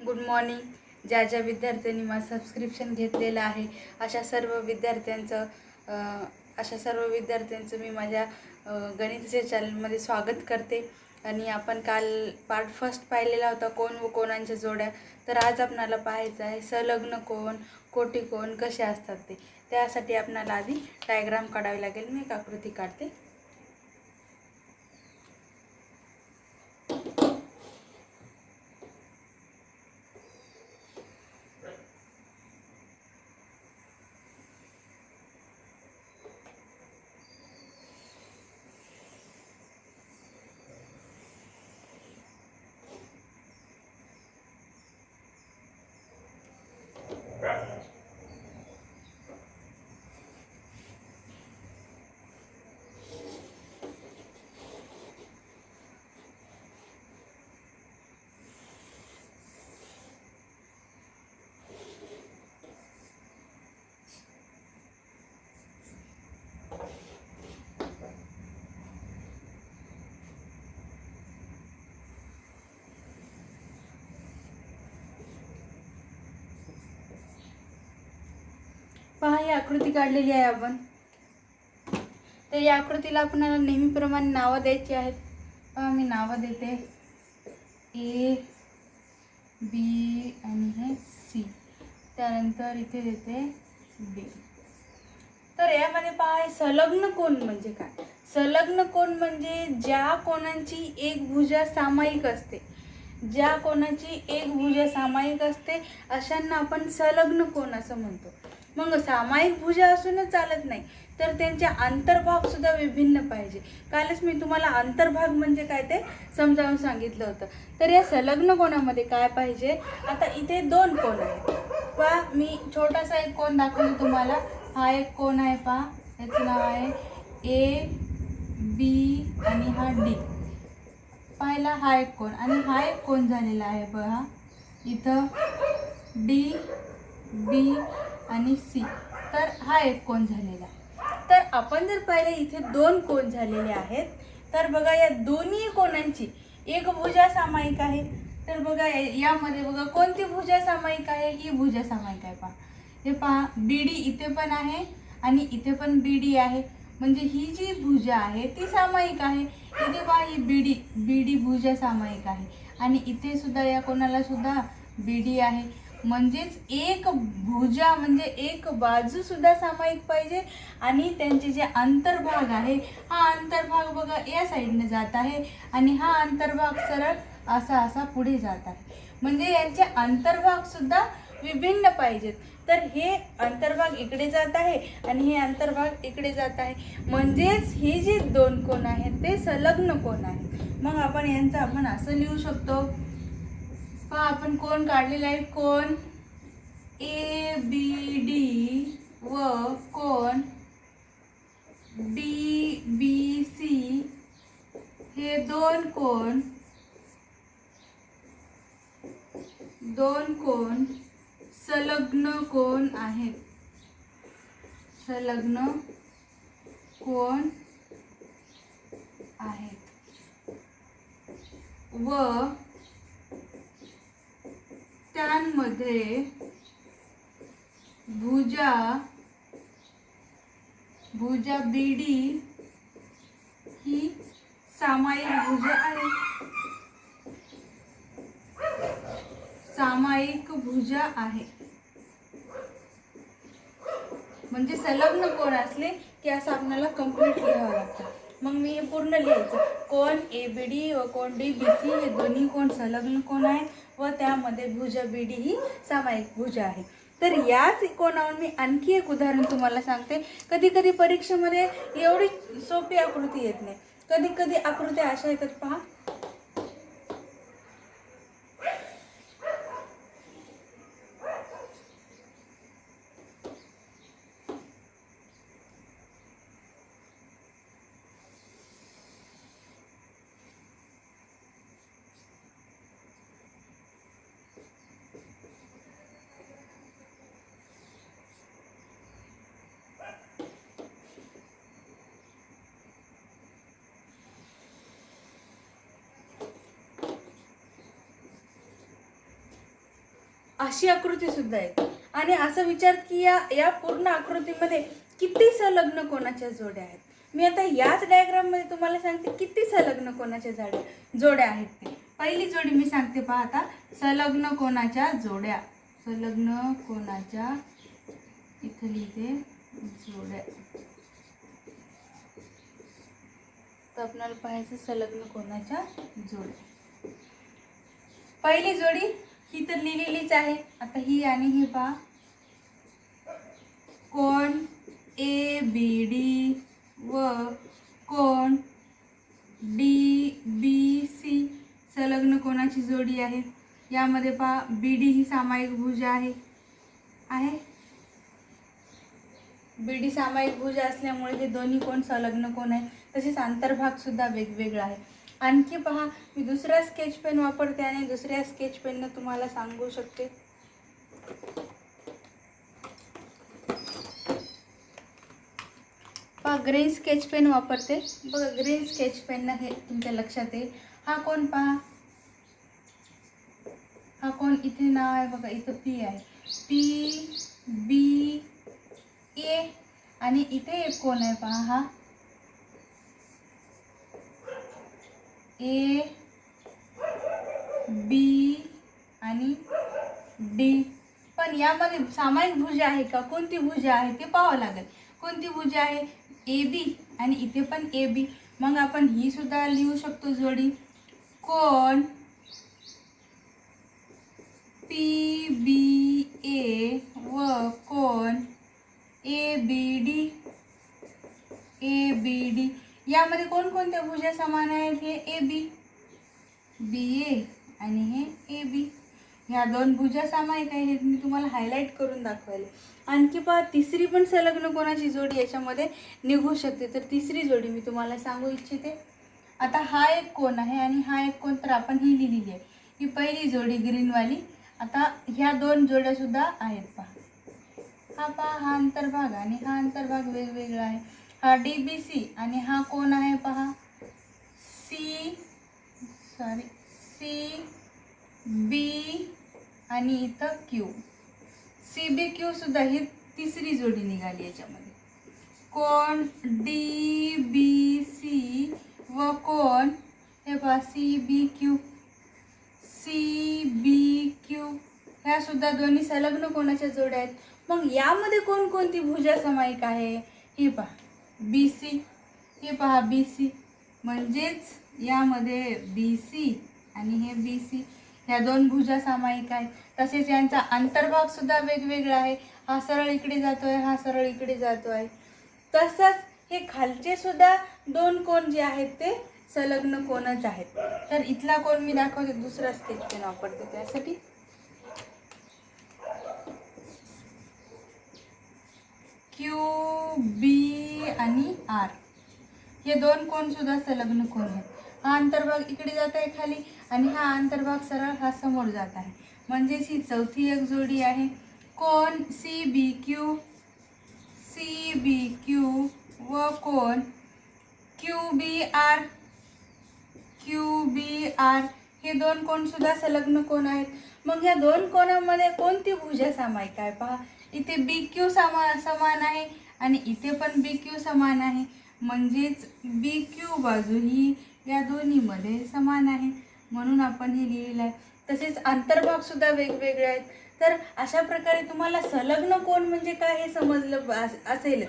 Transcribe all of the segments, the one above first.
Good morning ज्या ज्या विद्यार्थ्यांनी माझं सबस्क्रिप्शन घेतलेलं आहे अशा सर्व विद्यार्थ्यांचं अशा सर्व विद्यार्थ्यांचं मी माझ्या गणिताच्या चॅनलमध्ये स्वागत करते. आणि आपण काल पार्ट फर्स्ट पाहिलेला होता कोण व कोणांच्या जोड्या. तर आज आपणाला पाहायचं आहे संलग्न कोण कोटी कोण कसे असतात ते. त्यासाठी आपणाला आधी डायग्राम काढावी लागेल. मी एक आकृती काढते. पहा ही आकृती काढलेली आहे आपण. तर या आकृतीला आपल्याला नेहमीप्रमाणे नावं द्यायची आहेत. पहा मी नावं देते. ए बी आणि हे सी. त्यानंतर इथे देते डी. तर यामध्ये पहा हे संलग्न कोण म्हणजे काय? संलग्न कोण म्हणजे ज्या कोणांची एक भुजा सामायिक असते. ज्या कोणाची एक भुजा सामायिक असते अशांना आपण संलग्न कोण असं म्हणतो. मग सामायिक पूजा असूनच चालत नाही तर त्यांचे अंतर्भाग सुद्धा विभिन्न पाहिजे. कालच मी तुम्हाला अंतर्भाग म्हणजे काय ते समजावून सांगितलं होतं. तर या संलग्न कोणामध्ये काय पाहिजे? आता इथे दोन कोण आहेत. पहा मी छोटासा एक कोण दाखवतो तुम्हाला. हा एक कोण आहे पहा. याचं नाव आहे ए बी आणि हा डी. पाहिला हा एक कोण आणि हा एक कोण झालेला आहे पहा. इथं डी बी आणि सी. तर हा एक कोण झालेला तर आपण जर पाहिलं इथे दोन कोण झालेले आहेत. तर बघा या दोन्ही कोणांची एक भुजा सामायिक आहे. तर बघा यामध्ये बघा कोणती भुजा सामायिक आहे? ही भुजा सामायिक आहे पहा. हे पहा बी डी इथे पण आहे आणि इथे पण बी डी आहे. म्हणजे ही जी भुजा आहे ती सामायिक आहे. इथे पहा ही बी डी बी डी भुजा सामायिक आहे. आणि इथे सुद्धा या कोणाला सुद्धा बी डी आहे. म्हणजेच एक भुजा म्हणजे एक बाजू सुद्धा सामायिक पाहिजे. आणि त्यांचे जे अंतर्भाग आहे हा अंतर्भाग बघा या साईडने जात आहे. आणि हा अंतर्भाग सरळ असा असा पुढे जात आहे. म्हणजे यांचे अंतर्भाग सुद्धा विभिन्न पाहिजेत. तर हे अंतर्भाग इकडे जात आहे आणि हे अंतर्भाग इकडे जात आहे. म्हणजेच हे जे दोन कोण आहेत ते संलग्न कोण आहेत? मग आपण यांचं आपण असं लिहू शकतो. पहा आपण कोण काढलेला आहे? कोण? ए बी डी व कोण? डी बी सी हे दोन कोण? दोन कोण? संलग्न कोण आहेत? संलग्न कोण आहेत? व त्यांमध्ये भुजा भुजा बीडी ही सामायिक भुजा आहे. सामायिक भुजा आहे. म्हणजे संलग्न कोण असले की असं आपल्याला कंप्लीट लिहावं लागतं. मग मी हे पूर्ण लिहायचं. कोण ए बी डी व कोण डी बी सी हे दोन्ही कोण संलग्न कोण आहेत? व त्यामध्ये भुजा बीडी ही सामायिक भुजा आहे. तर याच कोणावर मी आणखी एक उदाहरण तुम्हाला सांगते. कधी कधी परीक्षेमध्ये एवढी सोपी आकृती येत नाही. कधी कधी आकृत्या अशा येतात पहा. अशी आकृती सुद्धा येते आणि असं विचार की या या पूर्ण आकृतीमध्ये किती संलग्न कोणाच्या जोड्या आहेत? मी आता याच डायग्राममध्ये तुम्हाला सांगते किती संलग्न कोणाच्या जाड्या जोड्या आहेत ते. पहिली जोडी मी सांगते पहा आता. संलग्न कोणाच्या जोड्या. संलग्न कोणाच्या इथं लिहिते जोड्या. तर आपल्याला पाहायचं संलग्न कोणाच्या जोड्या. पहिली जोडी ही तर लिहिलेलीच आहे. आता ही आणि ही पहा. कोण? ए बी डी व कोण? डी बी सी संलग्न कोणाची जोडी आहे? यामध्ये पहा बी डी ही सामायिक भुजा आहे. आहे? बी डी सामायिक भुजा असल्यामुळे हे दोन्ही कोण संलग्न कोण आहे? तसेच आंतरभागसुद्धा वेगवेगळा आहे. आणखी पहा मी दुसरा स्केच पेन वापरते आणि दुसऱ्या स्केच पेननं तुम्हाला सांगू शकते. पहा ग्रीन स्केच पेन वापरते. बघा ग्रीन स्केच पेननं हे तुमच्या लक्षात येईल. हा कोण पहा? हा कोण? इथे नाव आहे बघा इथं पी आहे. पी बी ए आणि इथे एक कोण आहे पहा हा. ए बी आणि डी. पण यामध्ये सामायिक भुजा आहे का? कोणती भुजा आहे ते पाहावं लागेल. कोणती भुजा आहे? ए बी आणि इथे पण ए बी. मग आपण ही सुद्धा लिहू शकतो जोडी. कोण? पी बी ए व कोण? A B D. A B D. यामध्ये कोणकोणत्या भुजा समान आहेत? हे ए बी बी ए आणि हे ए बी ह्या दोन भुजा सामायिक आहेत हे मी तुम्हाला हायलाईट करून दाखवले आणखी पहा तिसरी पण संलग्न कोणाची जोडी याच्यामध्ये निघू शकते? तर तिसरी जोडी मी तुम्हाला सांगू इच्छिते. आता हा एक कोण आहे आणि हा एक कोण तर आपण ही लिहिलेली आहे. ही पहिली जोडी ग्रीनवाली. आता ह्या दोन जोड्यासुद्धा आहेत पहा. हा पहा हा अंतर्भाग आणि हा अंतर्भाग वेगवेगळा आहे. हा डी बी सी आणि हा कोण आहे पहा? सी सॉरी सी बी आणि इथं क्यू सी बी क्यू सुद्धा ही तिसरी जोडी निघाली याच्यामध्ये. कोण? डी बी सी व कोण? हे पहा C B Q C B Q ह्या सुद्धा दोन्ही संलग्न कोणाच्या जोड्या आहेत? मग यामध्ये कोणकोणती भुजा सामायिक आहे? ही पहा. बी सी हे पहा बी सी म्हणजेच यामध्ये बी सी आणि हे बी सी ह्या दोन भुजा सामायिक आहेत. तसेच यांचा अंतर्भागसुद्धा वेगवेगळा आहे. हा सरळ इकडे जातो आहे हा सरळ इकडे जातो आहे तसंच हे खालचे सुद्धा दोन कोण जे आहेत ते संलग्न कोणच आहेत. तर इथला कोण मी दाखवते दुसरा स्केच पेन वापरते त्यासाठी. क्यू बी आणि आर हे दोन कोण सुद्धा संलग्न कोण आहेत? हा अंतर्भाग इकडे जात आहे खाली आणि हा अंतर्भाग सरळ हा समोर जात आहे. म्हणजेच ही चौथी एक जोडी आहे. कोण? C B Q C B Q व कोण? Q B R Q B R हे दोन कोण सुद्धा संलग्न कोण आहेत? मग या दोन कोणामध्ये कोणती भुजा सामायिक आहे? पहा इथे बी क्यू समा समान आहे आणि इथे पण बी क्यू समान आहे. म्हणजेच बी क्यू बाजू ही या दोन्हीमध्ये समान आहे. म्हणून आपण हे लिहिलेलं आहे तसेच अंतर्भागसुद्धा वेगवेगळे आहेत. तर अशा प्रकारे तुम्हाला संलग्न कोण म्हणजे काय हे समजलं असेलच.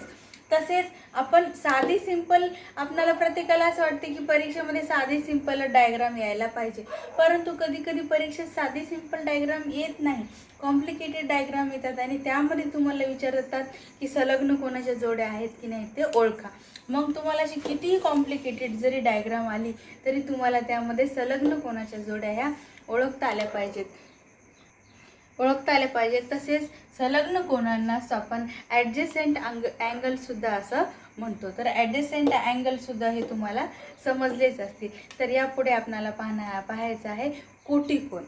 तसेच आपण साधी सिंपल आपणाला प्रत्येकाला असं वाटते की परीक्षेमध्ये साधी सिंपल डायग्राम यायला पाहिजे. परंतु कधी कधी परीक्षेत साधी सिंपल डायग्राम येत नाही. कॉम्प्लिकेटेड डायग्राम येतात आणि त्यामध्ये तुम्हाला विचारतात की संलग्न कोणाच्या जोड्या आहेत की नाही ते ओळखा. मग तुम्हाला अशी कितीही कॉम्प्लिकेटेड जरी डायग्राम आली तरी तुम्हाला त्यामध्ये संलग्न कोणाच्या जोड्या ह्या ओळखता आल्या पाहिजेत. ओळखता आले पाहिजे. तसेच संलग्न कोणांनाच आपण ॲडजसेंट अँग अँगलसुद्धा असं म्हणतो. तर ॲडजसेंट अँगलसुद्धा हे तुम्हाला समजलेच असतील. तर यापुढे आपणाला पाहणं पाहायचं आहे कोटिकोण